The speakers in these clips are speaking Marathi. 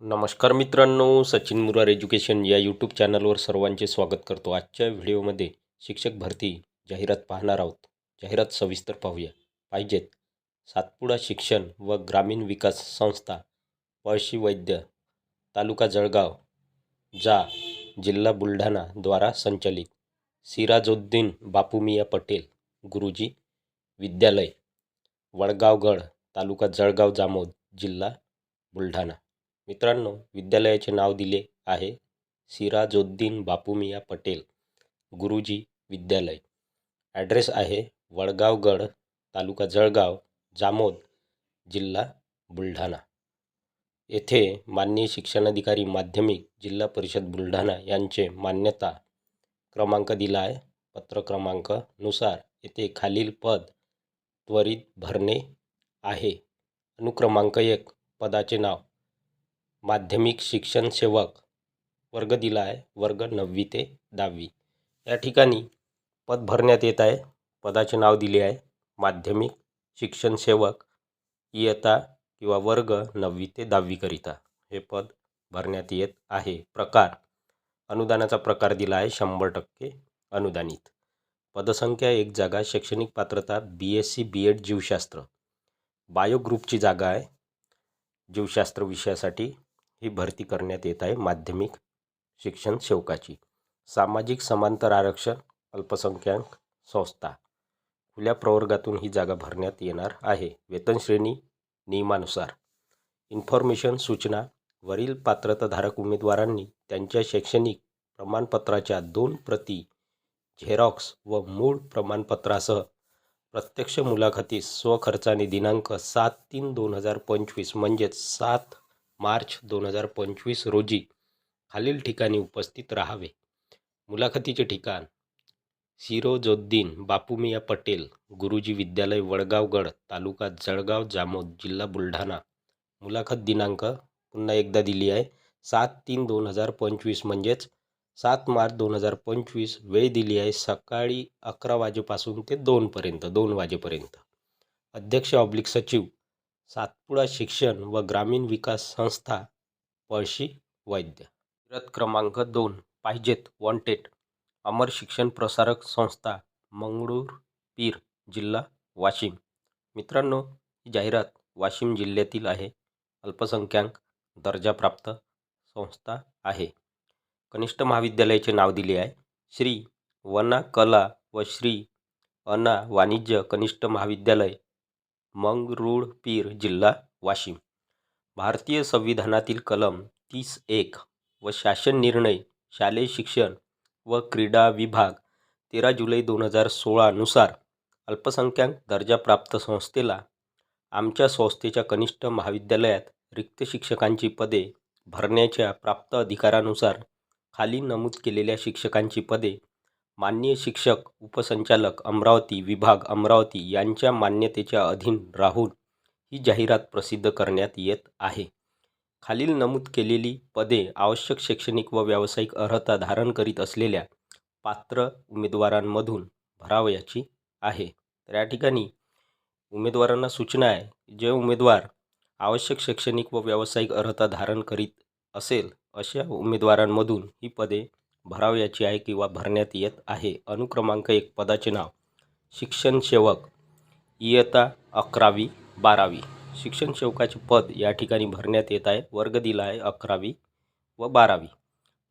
नमस्कार मित्रांनो सचिन मुरार एज्युकेशन या यूट्यूब चॅनलवर सर्वांचे स्वागत करतो. आजच्या व्हिडिओमध्ये शिक्षक भरती जाहिरात पाहणार आहोत. जाहिरात सविस्तर पाहूया. पाहिजेत. सातपुडा शिक्षण व ग्रामीण विकास संस्था पळशी वैद्य तालुका जळगाव जा जिल्हा बुलढाणा द्वारा संचलित. सिराजुद्दीन बापूमिया पटेल गुरुजी विद्यालय वडगावगड तालुका जळगाव जामोद जिल्हा बुलढाणा. मित्रांनो विद्यालयाचे नाव दिले आहे सिराजोद्दीन बापूमिया पटेल गुरुजी विद्यालय. ॲड्रेस आहे वडगावगड तालुका जळगाव जामोद जिल्हा बुलढाणा. येथे माननीय शिक्षणाधिकारी माध्यमिक जिल्हा परिषद बुलढाणा यांचे मान्यता क्रमांक दिला आहे. पत्र क्रमांकनुसार येथे खालील पद त्वरित भरणे आहे. अनुक्रमांक एक पदाचे नाव माध्यमिक शिक्षण सेवक वर्ग दिला आहे वर्ग नववी ते दहावी. या ठिकाणी पद भरण्यात येत आहे पदाचे नाव दिले आहे माध्यमिक शिक्षण सेवक इयता किंवा वर्ग नववी ते दहावीकरिता हे पद भरण्यात येत आहे. प्रकार अनुदानाचा प्रकार दिला आहे शंभर टक्के अनुदानित. पदसंख्या एक जागा शैक्षणिक पात्रता B S C B Ed जीवशास्त्र. बायो ग्रुपची जागा आहे जीवशास्त्र विषयासाठी ही भरती करण्यात येत आहे माध्यमिक शिक्षण सेवकाची सामाजिक समांतर आरक्षण अल्पसंख्याक संस्था खुल्या प्रवर्गातून ही जागा भरण्यात येणार आहे. वेतनश्रेणी नियमानुसार. इन्फॉर्मेशन सूचना वरील पात्रताधारक उमेदवारांनी त्यांच्या शैक्षणिक प्रमाणपत्राच्या दोन प्रती झेरॉक्स व मूळ प्रमाणपत्रासह प्रत्यक्ष मुलाखतीस स्वखर्चाने दिनांक सात तीन दोन हजार पंचवीस म्हणजेच सात मार्च दोन हजार पंचवीस रोजी खालील ठिकाणी उपस्थित राहावे. मुलाखतीचे ठिकाण सिरोजोद्दीन बापूमिया पटेल गुरुजी विद्यालय वडगावगड तालुका जळगाव जामोद जिल्हा बुलढाणा. मुलाखत दिनांक पुन्हा एकदा दिली आहे. सात तीन दोन हजार पंचवीस म्हणजेच सात मार्च दोन हजार पंचवीस वेळ दिली आहे सकाळी अकरा वाजेपासून ते दोनपर्यंत दोन वाजेपर्यंत. अध्यक्ष ऑब्लिक सचिव सातपुडा शिक्षण व ग्रामीण विकास संस्था पळशी वैद्य. रथ क्रमांक दोन पाहिजेत वॉन्टेड अमर शिक्षण प्रसारक संस्था मंगळूर पीर जिल्हा वाशिम. मित्रांनो ही जाहिरात वाशिम जिल्ह्यातील आहे. अल्पसंख्याक दर्जाप्राप्त संस्था आहे. कनिष्ठ महाविद्यालयाचे नाव दिले आहे. श्री वना कला व श्री अना वाणिज्य कनिष्ठ महाविद्यालय मंगरुळपीर जिल्हा वाशिम. भारतीय संविधानातील कलम तीस एक व शासन निर्णय शालेय शिक्षण व क्रीडा विभाग तेरा जुलै दोन हजार सोळानुसार अल्पसंख्याक दर्जाप्राप्त संस्थेला आमच्या संस्थेच्या कनिष्ठ महाविद्यालयात रिक्त शिक्षकांची पदे भरण्याच्या प्राप्त अधिकारानुसार खाली नमूद केलेल्या शिक्षकांची पदे माननीय शिक्षक उपसंचालक अमरावती विभाग अमरावती यांच्या मान्यतेच्या अधीन राहून ही जाहिरात प्रसिद्ध करण्यात येत आहे. खालील नमूद केलेली पदे आवश्यक शैक्षणिक व व्यावसायिक अर्हता धारण करीत असलेल्या पात्र उमेदवारांमधून भरावयाची आहे. तर या ठिकाणी उमेदवारांना सूचना आहे जे उमेदवार आवश्यक शैक्षणिक व व्यावसायिक अर्हता धारण करीत असेल अशा उमेदवारांमधून ही पदे भरावयाची आहे किंवा भरण्यात येत आहे. अनुक्रमांक एक पदाचे नाव. शिक्षण सेवक. इयत्ता अकरावी बारावी. शिक्षण सेवकाचे पद या ठिकाणी भरण्यात येत आहे. वर्ग दिला आहे अकरावी व बारावी.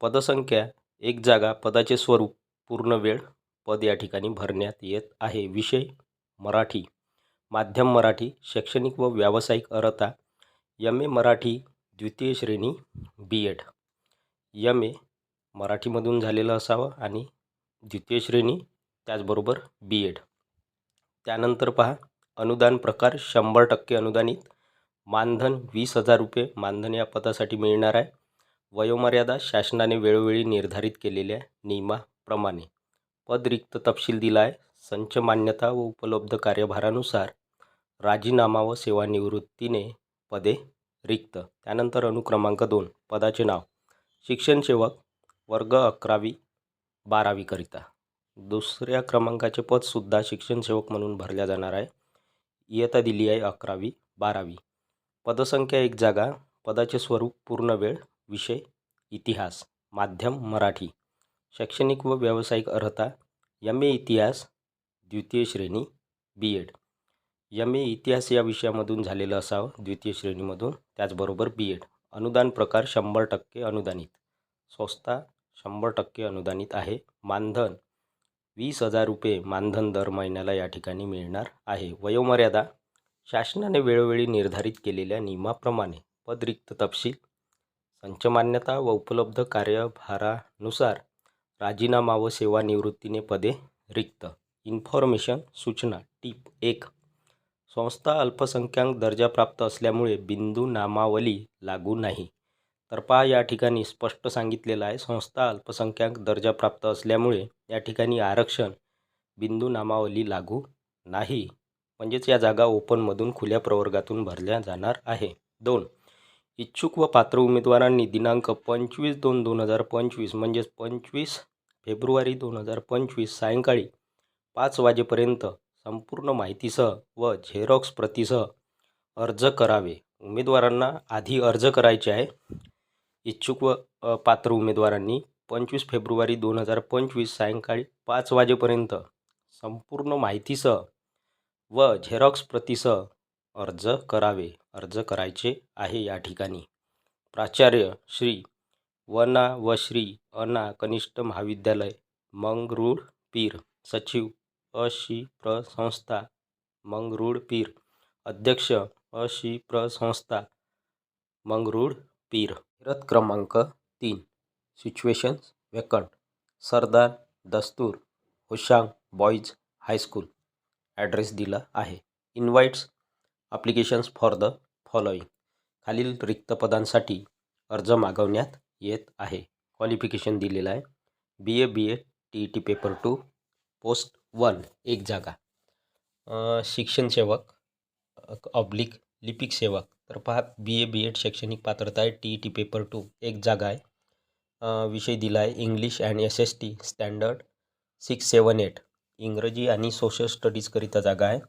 पदसंख्या एक जागा पदाचे स्वरूप पूर्ण वेळ पद या ठिकाणी भरण्यात येत आहे. विषय मराठी. माध्यम मराठी शैक्षणिक व व्यावसायिक अर्हता. एम ए मराठी द्वितीय श्रेणी बी एड. एम ए मराठीमधून झालेलं असावं आणि द्वितीय श्रेणी त्याचबरोबर बी एड त्यानंतर पहा अनुदान प्रकार शंभर टक्के अनुदानित मानधन वीस हजार रुपये मानधन या पदासाठी मिळणार आहे. वयोमर्यादा शासनाने वेळोवेळी निर्धारित केलेल्या नियमाप्रमाणे पद रिक्त तपशील दिला आहे संच मान्यता व उपलब्ध कार्यभारानुसार राजीनामा व सेवानिवृत्तीने पदे रिक्त. त्यानंतर अनुक्रमांक दोन पदाचे नाव. शिक्षण सेवक वर्ग अकरावी बारावीकरिता दुसऱ्या क्रमांकाचे पदसुद्धा शिक्षणसेवक म्हणून भरल्या जाणार आहे. इयत्ता दिली आहे अकरावी बारावी. पदसंख्या एक जागा पदाचे स्वरूप पूर्ण वेळ विषय इतिहास माध्यम मराठी. शैक्षणिक व व्यावसायिक अर्हता एम ए इतिहास द्वितीय श्रेणी बी एड. एम ए इतिहास या विषयामधून झालेलं असावं द्वितीय श्रेणीमधून त्याचबरोबर बी एड. अनुदान प्रकार शंभर टक्के अनुदानित. संस्था शंभर टक्के अनुदानित आहे. मानधन वीस हजार रुपये मानधन दर महिन्याला या ठिकाणी मिळणार आहे. वयोमर्यादा शासनाने वेळोवेळी निर्धारित केलेल्या नियमाप्रमाणे पदरिक्त तपशील संचमान्यता व उपलब्ध कार्यभारानुसार राजीनामा व सेवानिवृत्तीने पदे रिक्त. इन्फॉर्मेशन सूचना टीप एक. संस्था अल्पसंख्याक दर्जाप्राप्त असल्यामुळे बिंदू नामावली लागू नाही. तर पहा या ठिकाणी स्पष्ट सांगितलेलं आहे. संस्था अल्पसंख्याक दर्जाप्राप्त असल्यामुळे या ठिकाणी आरक्षण बिंदू नामावली लागू नाही. म्हणजेच या जागा ओपनमधून खुल्या प्रवर्गातून भरल्या जाणार आहे. दोन इच्छुक व पात्र उमेदवारांनी दिनांक पंचवीस दोन दोन हजार पंचवीस म्हणजेच पंचवीस फेब्रुवारी दोन हजार पंचवीस सायंकाळी पाच वाजेपर्यंत संपूर्ण माहितीसह व झेरॉक्स प्रतीसह अर्ज करावे. उमेदवारांना आधी अर्ज करायचे आहे. इच्छुक व पात्र उमेदवारांनी पंचवीस फेब्रुवारी दोन हजार पंचवीस सायंकाळी पाच वाजेपर्यंत संपूर्ण माहितीसह व झेरॉक्स प्रतीसह अर्ज करावे अर्ज करायचे आहे या ठिकाणी. प्राचार्य श्री वना व श्री अना कनिष्ठ महाविद्यालय मंगरूळ पीर सचिव अशी प्र संस्था मंगरूळ पीर अध्यक्ष अशी प्र संस्था मंगरूळ पीर रथ क्रमांक तीन. Situations vacant. सरदार दस्तूर होशांग बॉईज हायस्कूल ॲड्रेस दिला आहे. Invites applications for the following खालील रिक्त पदांसाठी अर्ज मागवण्यात येत आहे. क्वालिफिकेशन दिलेलं आहे. B A B A T E T paper two post one एक जागा. शिक्षण सेवक ऑब्लिक लिपिक सेवक. तर पहा बी ए बी एड शैक्षणिक पात्रता आहे T E T paper two एक जागा आहे. विषय दिला आहे English and S S T standard six seven eight इंग्रजी आणि सोशल स्टडीजकरिता जागा आहे.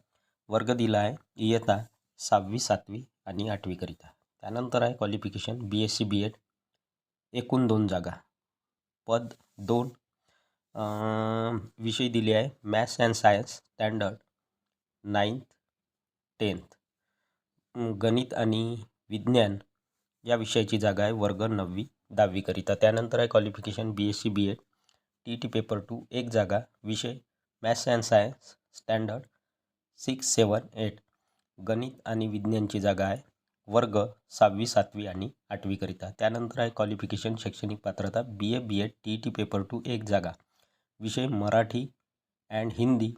वर्ग दिला आहे e इयत्ता सहावी सातवी आणि आठवीकरिता त्यानंतर आहे qualification B S C B Ed एकूण दोन जागा. पद दोन. विषय दिले आहे maths and science standard ninth tenth गणित आणि विज्ञान या विषयाची जागा आहे वर्ग नववी दहावीकरिता. त्यानंतर आहे qualification B S C B Ed T T paper two एक जागा विषय maths and science standard six seven eight गणित आणि विज्ञानची जागा आहे वर्ग सहावी सातवी आणि आठवीकरिता. त्यानंतर आहे क्वालिफिकेशन शैक्षणिक पात्रता B A B Ed T T paper two एक जागा. विषय मराठी अँड हिंदी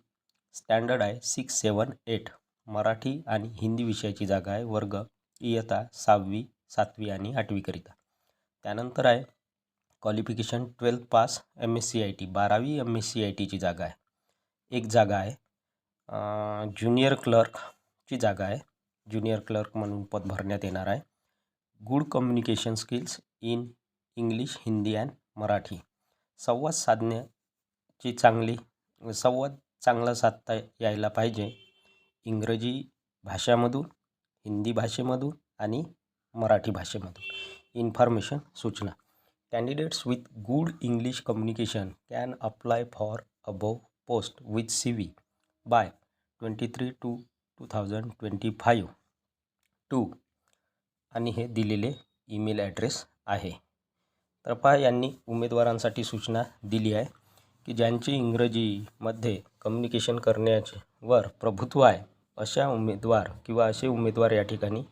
स्टँडर्ड आहे सिक्स सेवन एट मराठी आणि हिंदी विषयाची जागा आहे. वर्ग इयता सहावी सातवी आणि आठवीकरिता. त्यानंतर आहे qualification twelfth pass M S C I T बारावी एम एस सी आय टीची जागा आहे. एक जागा आहे ज्युनियर क्लर्कची जागा आहे. ज्युनियर क्लर्क म्हणून पद भरण्यात येणार आहे. Good communication skills in English Hindi and Marathi संवाद साधण्याची चांगली संवाद चांगला साधता यायला पाहिजे. इंग्रजी भाषामधून हिंदी भाषेमधून आणि मराठी भाषेमधून. इन्फॉर्मेशन सूचना. Candidates with good English communication can apply for above post with C V by twenty three two two thousand twenty five two आणि हे दिलेले ईमेल ॲड्रेस आहे. तर पहा यांनी उमेदवारांसाठी सूचना दिली आहे की ज्यांची इंग्रजीमध्ये कम्युनिकेशन करण्याचे वर प्रभुत्व आहे अशा उमेदवार किंवा असे उमेदवार या ठिकाणी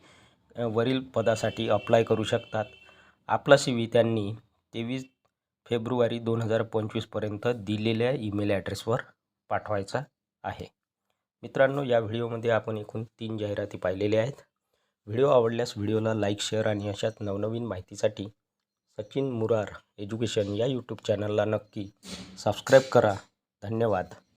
वरील पदासाठी अप्लाय करू शकतात. आपला सी व्ही त्यांनी तेवीस फेब्रुवारी दोन हजार पंचवीसपर्यंत दिलेल्या ईमेल ॲड्रेसवर पाठवायचा आहे. मित्रांनो या व्हिडिओमध्ये आपण एकूण तीन जाहिराती पाहिलेल्या आहेत. व्हिडिओ आवडल्यास व्हिडिओला लाईक शेअर आणि अशाच नवनवीन माहितीसाठी सचिन मुरार एज्युकेशन या यूट्यूब चॅनलला नक्की सबस्क्राईब करा. धन्यवाद.